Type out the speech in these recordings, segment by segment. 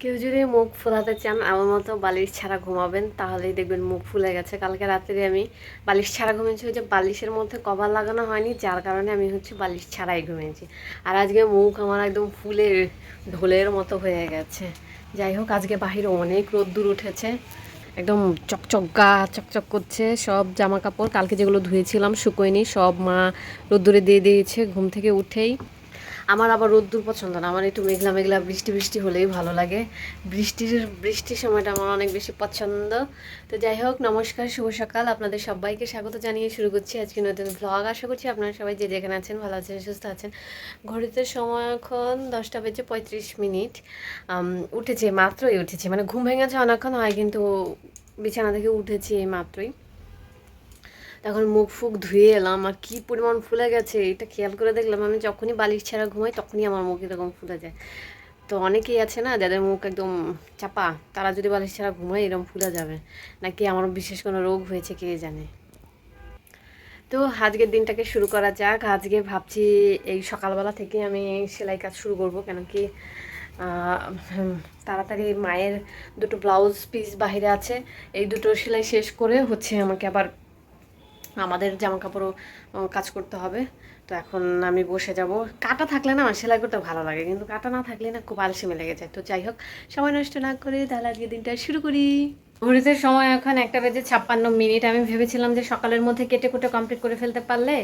কেউ যদি মুখ ফোলাতে চান, আমার মতো বালিশ ছাড়া ঘুমাবেন, তাহলেই দেখবেন মুখ ফুলে গেছে। কালকে রাত্রে আমি বালিশ ছাড়া ঘুমিয়েছি যে বালিশের মধ্যে কভার লাগানো হয়নি, যার কারণে আমি হচ্ছে বালিশ ছাড়াই ঘুমিয়েছি। আর আজকে মুখ আমার একদম ফুলে ঢোলের মতো হয়ে গেছে। যাই হোক, আজকে বাহিরে অনেক রোদ্দুর উঠেছে, একদম চকচক গা চকচক করছে, সব জামা কাপড়। কালকে যেগুলো ধুয়েছিলাম, শুকোয়নি, সব মা রোদ্দুরে দিয়ে দিয়েছে, ঘুম থেকে উঠেই। আমার আবার রোদ্দুর পছন্দ না, আমার একটু মেঘলা মেঘলা বৃষ্টি বৃষ্টি হলেই ভালো লাগে। বৃষ্টির বৃষ্টির সময়টা আমার অনেক বেশি পছন্দ। তো যাই হোক, নমস্কার, শুভ সকাল। আপনাদের সবাইকে স্বাগত জানিয়ে শুরু করছি আজকে নতুন ব্লগ আশা করছি আপনারা সবাই যে যেখানে আছেন, ভালো আছেন, সুস্থ আছেন। ঘড়িতে সময় এখন দশটা বেজে পঁয়ত্রিশ মিনিট। উঠেছে, মাত্রই উঠেছে। মানে ঘুম ভেঙেছে অনেকক্ষণ হয়, কিন্তু বিছানা থেকে উঠেছি এই মাত্রই। তখন মুখ ফুক ধুয়ে এলাম, আর কি পরিমাণ ফুলে গেছে, এটা খেয়াল করে দেখলাম, আমি যখনই বালিশ ছাড়া ঘুমাই তখনই আমার মুখ এরকম ফুলে যায়। তো অনেকেই আছে না, যাদের মুখ একদম চাপা, তারা যদি বালিশ ছাড়া ঘুমায় এরকম ফুলে যাবে। নাকি আমার বিশেষ কোনো রোগ হয়েছে কে জানে? তো আজকের দিনটাকে শুরু করা যাক। আজকে ভাবছি এই সকালবেলা থেকে আমি সেলাই কাজ শুরু করব, কেন কি তাড়াতাড়ি মায়ের দুটো ব্লাউজ পিস বাইরে আছে, এই দুটো সেলাই শেষ করে হচ্ছে আমাকে আবার আমাদের জামা কাপড়ও কাজ করতে হবে। তো এখন আমি বসে যাব। কাটা থাকলে না আমার সেলাই করতে ভালো লাগে, কিন্তু কাটা না থাকলে না খুব আলসেমে লেগে যায়। তো যাই হোক, সময় নষ্ট না করে তাহলে আজকে দিনটা শুরু করি। ঘড়িতে সময় এখন একটা বেজে ছাপ্পান্ন মিনিট। আমি ভেবেছিলাম যে সকালের মধ্যে কেটে কুটে কমপ্লিট করে ফেলতে পারলে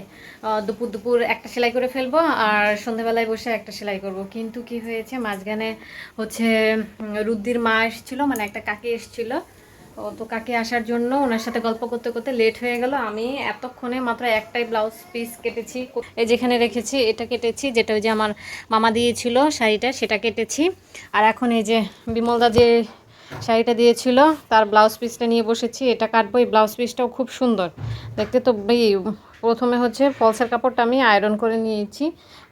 দুপুর দুপুর একটা সেলাই করে ফেলব আর সন্ধেবেলায় বসে একটা সেলাই করব। কিন্তু কি হয়েছে? মাঝখানে হচ্ছে রুদ্দির মা এসেছিল মানে একটা কাকি এসেছিল। ও তো কাকে আসার জন্য ওনার সাথে গল্প করতে করতে লেট হয়ে গেল। আমি এতক্ষণে মাত্র একটাই ব্লাউজ পিস কেটেছি। এই যেখানে রেখেছি, এটা কেটেছি। যেটা ওই যে আমার মামা দিয়েছিল শাড়িটা, সেটা কেটেছি। আর এখন এই যে বিমলদা যে শাড়িটা দিয়েছিল, তার ব্লাউজ পিসটা নিয়ে বসেছি। এটা কাটবো। এই ব্লাউজ পিসটাও খুব সুন্দর। দেখতে তো প্রথমে হচ্ছে ফলসের কাপড়টা আমি আয়রন করে নিয়েছি।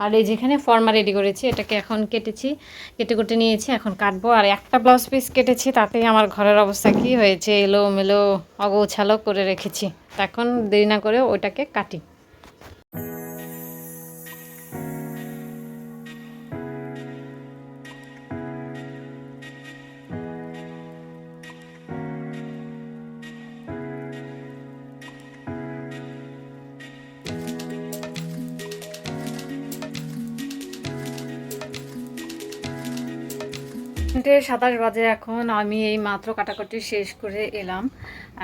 আর এই যেখানে ফর্মা রেডি করেছি, এটাকে এখন কেটেছি কেটে কুটে নিয়েছি, এখন কাটবো। আর একটা ব্লাউজ পিস কেটেছি, তাতেই আমার ঘরের অবস্থা কি হয়েছে এলো মেলো অগোছালো করে রেখেছি। এখন দেরি না করে ওইটাকে কাটি। তিনটে সাতাশ বাজে এখন। আমি এই মাত্র কাটাকাটি শেষ করে এলাম।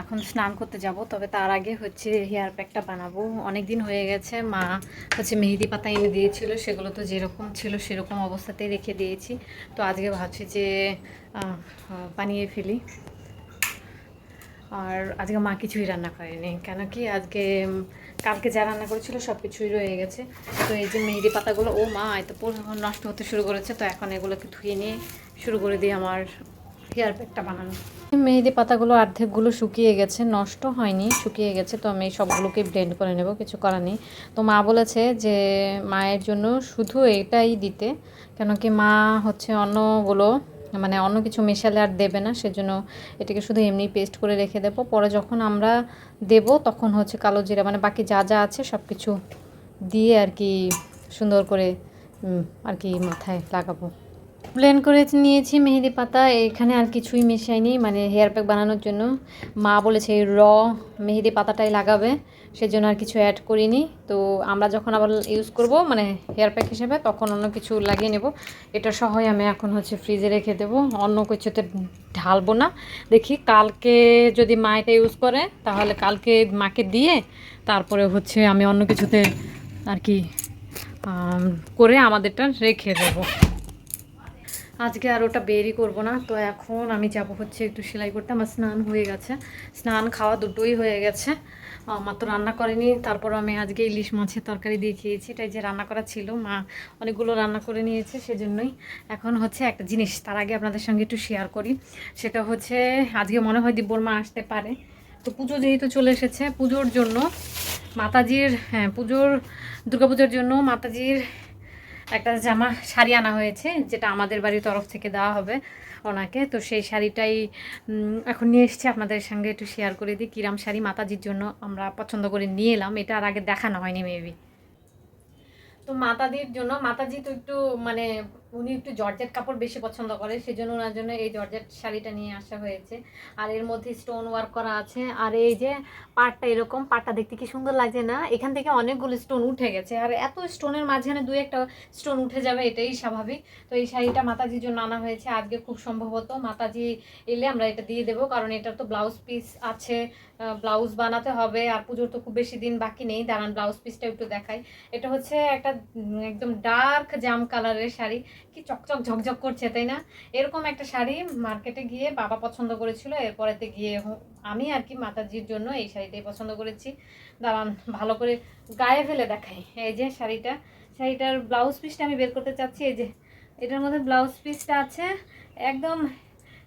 এখন স্নান করতে যাব, তবে তার আগে হচ্ছে হেয়ার প্যাকটা বানাবো। অনেক দিন হয়ে গেছে, মা হচ্ছে মেহেদি পাতা এনে দিয়েছিল, সেগুলো তো যেরকম ছিল সেরকম অবস্থাতেই রেখে দিয়েছি। তো আজকে ভাবছি যে বানিয়ে ফেলি। আর আজকে মা কিছুই রান্না করেনি, কেন কি আজকে কালকে যা রান্না করেছিল সব কিছুই রয়ে গেছে। তো এই যে মেহেদি পাতাগুলো, ও মা, এত নষ্ট হতে শুরু করেছে, তো এখন এগুলোকে ধুয়ে নিয়ে শুরু করে দিই আমার হেয়ার প্যাকটা বানানো। মেহেদি পাতাগুলো অর্ধেকগুলো শুকিয়ে গেছে, নষ্ট হয়নি, শুকিয়ে গেছে, তো আমি সবগুলোকে ব্লেন্ড করে নেব, কিছু করার নেই। তো মা বলেছে যে মায়ের জন্য শুধু এটাই দিতে কেন কি মা হচ্ছে অন্যগুলো মানে অন্য কিছু মেশালে আর দেবে না, সেজন্য এটাকে শুধু এমনি পেস্ট করে রেখে দেবো। পরে যখন আমরা দেব, তখন হচ্ছে কালো জিরা মানে বাকি যা যা আছে সব কিছু দিয়ে আর কি সুন্দর করে আর কি মাথায় লাগাবো। ব্লেন্ড করে নিয়েছি মেহেদি পাতা। এখানে আর কিছুই মেশাইনি মানে হেয়ার প্যাক বানানোর জন্য। মা বলেছে র মেহেদি পাতাটাই লাগাবে, সেজন্য আর কিছু অ্যাড করিনি। তো আমরা যখন আবার ইউজ করব মানে হেয়ার প্যাক হিসেবে, তখন অন্য কিছু লাগিয়ে নেব। এটা সহই আমি এখন হচ্ছে ফ্রিজে রেখে দেবো। অন্য কিছুতে ঢালবো না। দেখি কালকে যদি মা এটা ইউজ করে, তাহলে কালকে মাকে দিয়ে তারপরে হচ্ছে আমি অন্য কিছুতে আর কি করে আমাদেরটা রেখে দেবো। আজকে আর ওটা বেরই করব না। তো এখন আমি যাব হচ্ছে একটু সেলাই করতে। আমার স্নান হয়ে গেছে। স্নান খাওয়া দুটোই হয়ে গেছে। আমার তো রান্না করেনি। তারপর আমি আজকে ইলিশ মাছের তরকারি দিয়ে খেয়েছি। এটাই যে রান্না করা ছিল। মা অনেকগুলো রান্না করে নিয়েছে সেজন্যই। এখন হচ্ছে একটা জিনিস তার আগে আপনাদের সঙ্গে একটু শেয়ার করি। সেটা হচ্ছে আজকে মনে হয় দিব্যর মা আসতে পারে। তো পুজো যেহেতু চলে এসেছে, পুজোর জন্য মাতাজির হ্যাঁ পুজোর, দুর্গাপুজোর জন্য মাতাজির একটা জামা শাড়ি আনা হয়েছে, যেটা আমাদের বাড়ির তরফ থেকে দেওয়া হবে ওনাকে। তো সেই শাড়িটাই এখন নিয়ে এসছি আপনাদের সঙ্গে একটু শেয়ার করে দিই। কিরাম শাড়ি মাতাজির জন্য আমরা পছন্দ করে নিয়ে এলাম এটা আর আগে দেখানো হয়নি মেবি তো মাতাদির জন্য, মাতাজি তো একটু মানে উনি একটু জর্জেট কাপড় বেশি পছন্দ করে, সেজন্য ওনার জন্য এই জর্জেট শাড়িটা নিয়ে আসা হয়েছে। আর এর মধ্যে স্টোন ওয়ার্ক করা আছে। আর এই যে পাটটা এরকম পাটটা দেখতে কি সুন্দর লাগছে না? এখান থেকে অনেকগুলো স্টোন উঠে গেছে। আর এত স্টোনের মাঝখানে দু একটা স্টোন উঠে যাবে, এটাই স্বাভাবিক। তো এই শাড়িটা মাতাজির জন্য আনা হয়েছে আজকে খুব সম্ভবত। মাতাজি এলে আমরা এটা দিয়ে দেবো, কারণ এটার তো ব্লাউজ পিস আছে ব্লাউজ বানাতে হবে, আর পুজোর তো খুব বেশি দিন বাকি নেই। দাঁড়ান ব্লাউজ পিসটা একটু দেখাই। এটা হচ্ছে একটা একদম ডার্ক জাম কালারের শাড়ি। কি চকচক ঝকঝক করছে, তাই না? এরকম একটা শাড়ি মার্কেটে গিয়ে বাবা পছন্দ করেছিল, এরপরেতে গিয়ে আমি আর কি মাতাজির জন্য এই শাড়িটাই পছন্দ করেছি। দাঁড়ান, ভালো করে গায়ে ফেলে দেখাই। এই যে শাড়িটা, শাড়িটার ব্লাউজ পিসটা আমি বের করতে চাচ্ছি, এই যে, এটার মধ্যে ব্লাউজ পিসটা আছে, একদম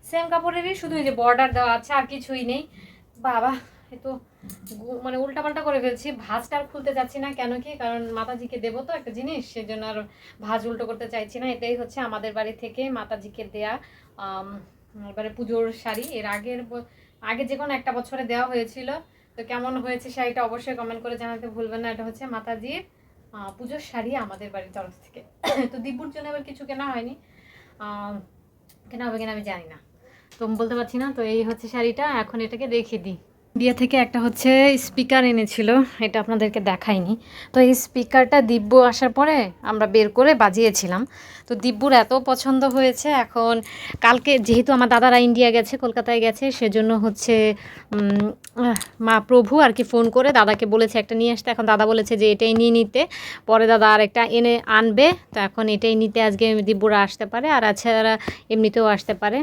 সেম কাপড়েরই, শুধু এই যে বর্ডার দেওয়া আছে, আর কিছুই নেই। বাবা এ তো মানে উল্টাপাল্টা করে ফেলছি। ভাজটা আর খুলতে যাচ্ছি না। কেন কি? কারণ মাতাজিকে দেবো তো একটা জিনিস, সেজন্য আর ভাজ উল্টো করতে চাইছি না। এটাই হচ্ছে আমাদের বাড়ি থেকে মাতাজিকে দেয়া এবারে পুজোর শাড়ি। এর আগের আগে যে কোনো একটা বছরে দেওয়া হয়েছিল। তো কেমন হয়েছে শাড়িটা অবশ্যই কমেন্ট করে জানাতে ভুলবেন না। এটা হচ্ছে মাতাজির পুজোর শাড়ি আমাদের বাড়ির তরফ থেকে। তো দিব্যুর জন্য আবার কিছু কেনা হয়নি। কেনা হবে কিনা আমি জানি না। তো বলতে পারছি না। তো এই হচ্ছে শাড়িটা। এখন এটাকে রেখে দিই। ইন্ডিয়া থেকে একটা হচ্ছে স্পিকার এনেছিল, এটা আপনাদেরকে দেখাইনি। তো এই স্পিকারটা দিব্য আসার পরে আমরা বের করে বাজিয়েছিলাম। তো দিব্যুর এত পছন্দ হয়েছে, এখন কালকে যেহেতু আমার দাদারা ইন্ডিয়া গেছে, কলকাতায় গেছে, সেজন্য হচ্ছে মা প্রভু আর কি ফোন করে দাদাকে বলেছে একটা নিয়ে আসতে। এখন দাদা বলেছে যে এটাই নিয়ে নিতে, পরে দাদা আর একটা এনে আনবে। তো এখন এটাই নিতে আজকে দিব্যুরা আসতে পারে, আর এছাড়া এমনিতেও আসতে পারে।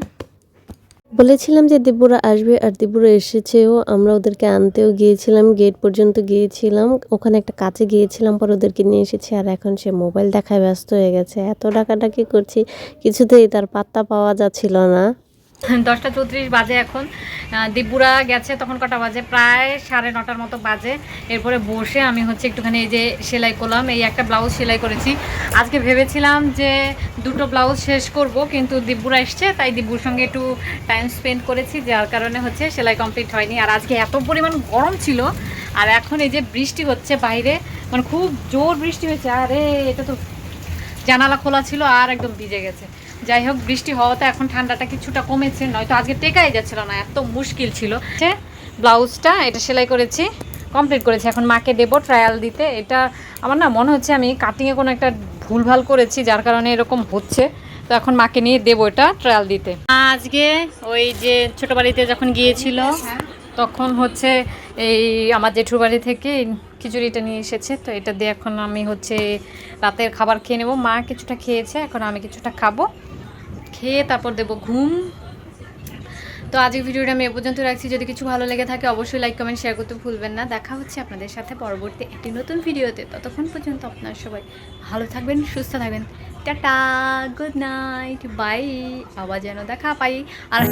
বলেছিলাম যে দিব্যরা আসবে আর দিব্যরা এসেছেও। আমরা ওদেরকে আনতেও গিয়েছিলাম গেট পর্যন্ত গিয়েছিলাম। ওখানে একটা কাছে গিয়েছিলাম, পর ওদেরকে নিয়ে এসেছি আর এখন সে মোবাইল দেখায় ব্যস্ত হয়ে গেছে। এত ডাকাডাকি করছি, কিছুতেই তার পাত্তা পাওয়া যাচ্ছিল না। দশটা চৌত্রিশ বাজে এখন। দিব্যুরা গেছে তখন কটা বাজে? প্রায় সাড়ে নটার মতো বাজে। এরপরে বসে আমি হচ্ছে একটুখানি এই যে সেলাই করলাম। এই একটা ব্লাউজ সেলাই করেছি। আজকে ভেবেছিলাম যে দুটো ব্লাউজ শেষ করব, কিন্তু দিব্যুরা এসছে, তাই দিব্যুর সঙ্গে একটু টাইম স্পেন্ড করেছি, যার কারণে হচ্ছে সেলাই কমপ্লিট হয়নি। আর আজকে এত পরিমাণ গরম ছিল, আর এখন এই যে বৃষ্টি হচ্ছে বাইরে মানে খুব জোর বৃষ্টি হয়েছে। আরে, এটা তো জানালা খোলা ছিল আর একদম ভিজে গেছে। যাই হোক, বৃষ্টি হওয়াতে এখন ঠান্ডাটা কিছুটা কমেছে, নয়তো আজকে টেকাই যাচ্ছিল না, এত মুশকিল ছিল। ব্লাউজটা এটা সেলাই করেছি কমপ্লিট করেছি। এখন মাকে দেবো ট্রায়াল দিতে। এটা আমার না মনে হচ্ছে আমি কাটিংয়ে কোনো একটা ভুলভাল করেছি, যার কারণে এরকম হচ্ছে। তো এখন মাকে নিয়ে দেবো এটা ট্রায়াল দিতে। আজকে ওই যে ছোটো বাড়িতে যখন গিয়েছিল, তখন হচ্ছে এই আমার জেঠুর বাড়ি থেকে খিচুড়িটা নিয়ে এসেছে। তো এটা দিয়ে এখন আমি হচ্ছে রাতের খাবার খেয়ে নেব। মা কিছুটা খেয়েছে, এখন আমি কিছুটা খাব। খেয়ে তারপর দেব ঘুম। তো আজকের ভিডিওটা আমি এ পর্যন্ত রাখছি। যদি কিছু ভালো লেগে থাকে, অবশ্যই লাইক কমেন্ট শেয়ার করতে ভুলবেন না। দেখা হচ্ছে আপনাদের সাথে পরবর্তী একটি নতুন ভিডিওতে। ততক্ষণ পর্যন্ত আপনার সবাই ভালো থাকবেন, সুস্থ থাকবেন। টাটা গুড নাইট বাই আবার যেন দেখা পাই। আর